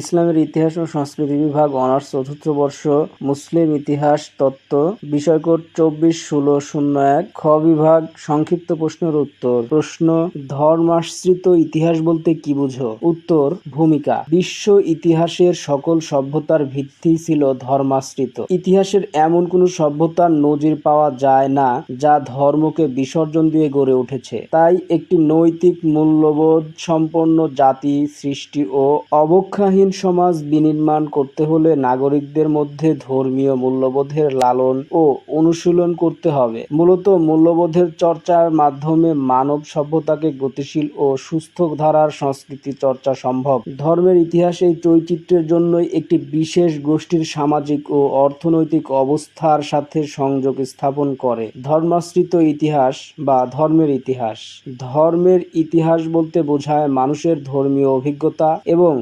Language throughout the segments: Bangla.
ইসলামের ইতিহাস ও সংস্কৃতি বিভাগ অনার্স চতুর্থ বর্ষ, মুসলিম ইতিহাস তত্ত্ব বিষয়কোড চব্বিশ ষোলো শূন্য এক, খ বিভাগ, সংক্ষিপ্ত প্রশ্নের উত্তর। প্রশ্ন, ধর্মাশ্রিত ইতিহাস বলতে কি বুঝো? উত্তর, ভূমিকা। বিশ্ব ইতিহাসের সকল সভ্যতার ভিত্তি ছিল ধর্মাশ্রিত। ইতিহাসের এমন কোনো সভ্যতার নজির পাওয়া যায় না যা ধর্মকে বিসর্জন দিয়ে গড়ে উঠেছে। তাই একটি নৈতিক মূল্যবোধ সম্পন্ন জাতি সৃষ্টি ও অবক্ষাহীন সমাজ বিনির্মাণ করতে হলে নাগরিকদের মধ্যে ধর্মীয় মূল্যবোধের লালন ও অনুশীলন করতে হবে। মূলত মূল্যবোধের চর্চার মাধ্যমে মানব সভ্যতাকে গতিশীল ও সুস্থ ধারার সংস্কৃতি চর্চা সম্ভব। ধর্মের ইতিহাস এই চৈচিত্র্যের জন্যই একটি বিশেষ গোষ্ঠীর সামাজিক ও অর্থনৈতিক অবস্থার সাথে সংযোগ স্থাপন করে। ধর্মাশ্রিত ইতিহাস বা ধর্মের ইতিহাস। ধর্মের ইতিহাস বলতে বোঝায় মানুষের ধর্মীয় অভিজ্ঞতা এবং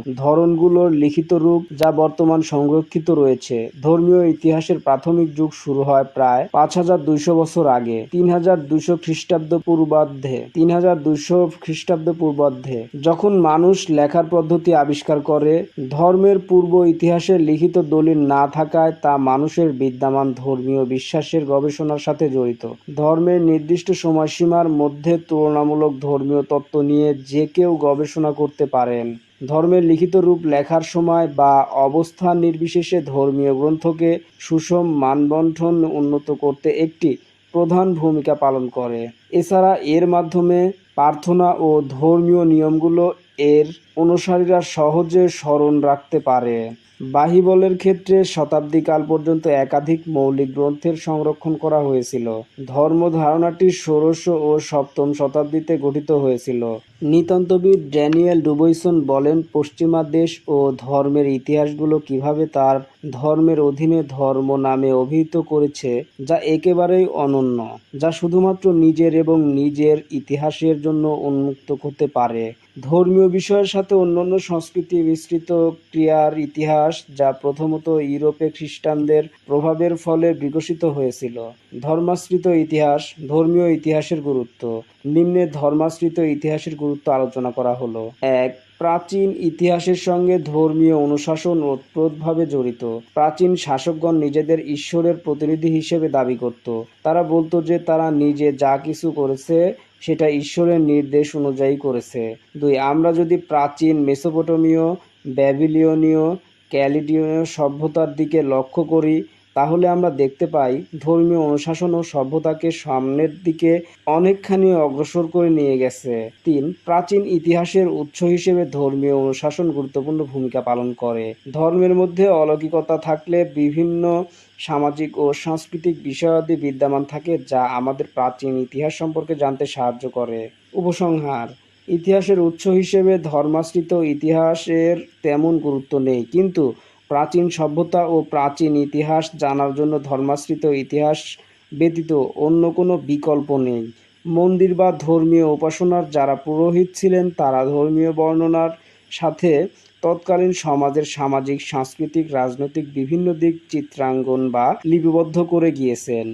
ধরনগুলোর লিখিত রূপ যা বর্তমান সংরক্ষিত রয়েছে। ধর্মীয় ইতিহাসের প্রাথমিক যুগ শুরু হয় প্রায় পাঁচ হাজার দুইশো বছর আগে, তিন হাজার দুইশো খ্রিস্টাব্দ পূর্বাব্দে তিন হাজার দুইশো খ্রিস্টাব্দ পূর্বাব্দে যখন মানুষ লেখার পদ্ধতি আবিষ্কার করে, ধর্মের পূর্ব ইতিহাসের লিখিত দলিল না থাকায় তা মানুষের বিদ্যমান ধর্মীয় বিশ্বাসের গবেষণার সাথে জড়িত। ধর্মের নির্দিষ্ট সময়সীমার মধ্যে তুলনামূলক ধর্মীয় তত্ত্ব নিয়ে যে কেউ গবেষণা করতে পারেন। ধর্মের লিখিত রূপ লেখার সময় বা অবস্থান নির্বিশেষে ধর্মীয় গ্রন্থকে সুষম মানবন্ঠন উন্নত করতে একটি প্রধান ভূমিকা পালন করে। এছাড়া এর মাধ্যমে প্রার্থনা ও ধর্মীয় নিয়মগুলো এর অনুসারীরা সহজে স্মরণ রাখতে পারে। বাইবেলের ক্ষেত্রে শতাব্দীকাল পর্যন্ত একাধিক মৌলিক গ্রন্থের সংরক্ষণ করা হয়েছিল। ধর্ম ধারণাটি ষোড়শ ও সপ্তম শতাব্দীতে গঠিত হয়েছিল। নিতান্তবিদ ড্যানিয়েল ডুবইসন বলেন, পশ্চিমা দেশ ও ধর্মের ইতিহাসগুলো কীভাবে তার ধর্মের অধীনে ধর্ম নামে অভিহিত করেছে, যা একেবারেই অনন্য, যা শুধুমাত্র নিজের এবং নিজের ইতিহাসের জন্য উন্মুক্ত হতে পারে। ধর্মীয় বিষয়ের সাথে অন্যান্য সংস্কৃতি বিস্তৃত ক্রিয়ার ইতিহাস যা প্রথমত ইউরোপে খ্রিস্টানদের প্রভাবের ফলে বিকশিত হয়েছিল। ধর্মাশ্রিত ইতিহাস, ধর্মীয় ইতিহাসের গুরুত্ব। নিম্নে ধর্মাশ্রিত ইতিহাসের গুরুত্ব আলোচনা করা হলো। এক প্রাচীন ইতিহাসের সঙ্গে ধর্মীয় অনুশাসন ওতপ্রোতভাবে জড়িত। প্রাচীন শাসকগণ নিজেদের ঈশ্বরের প্রতিনিধি হিসেবে দাবি করত। তারা বলতো যে তারা নিজে যা কিছু করেছে, সেটা ঈশ্বরের নির্দেশ অনুযায়ী করেছে। দুই, আমরা যদি প্রাচীন, মেসোপটেমীয় ব্যাবিলিয়নীয় ক্যালিডিয়নীয় সভ্যতার দিকে লক্ষ্য করি তাহলে আমরা দেখতে পাই ধর্মীয় অনুশাসন ও সভ্যতাকে সামনের দিকে অনেকখানি অগ্রসর করে নিয়ে গেছে। তিন, প্রাচীন ইতিহাসের উৎস হিসেবে ধর্মীয় অনুশাসন গুরুত্বপূর্ণ ভূমিকা পালন করে। ধর্মের মধ্যে অলৌকিকতা থাকলে বিভিন্ন সামাজিক ও সাংস্কৃতিক বিষয়াদি বিদ্যমান থাকে, যা আমাদের প্রাচীন ইতিহাস সম্পর্কে জানতে সাহায্য করে। উপসংহার, ইতিহাসের উৎস হিসেবে ধর্মাশ্রিত ইতিহাসের তেমন গুরুত্ব নেই, কিন্তু প্রাচীন সভ্যতা ও প্রাচীন ইতিহাস জানার জন্য ধর্মাশ্রিত ইতিহাস ব্যতীত অন্য কোনো বিকল্প নেই। মন্দির বা ধর্মীয় উপাসনার যারা পুরোহিত ছিলেন, তারা ধর্মীয় বর্ণনার সাথে তৎকালীন সমাজের সামাজিক, সাংস্কৃতিক, রাজনৈতিক বিভিন্ন দিক চিত্রাঙ্গন বা লিপিবদ্ধ করে গিয়েছেন।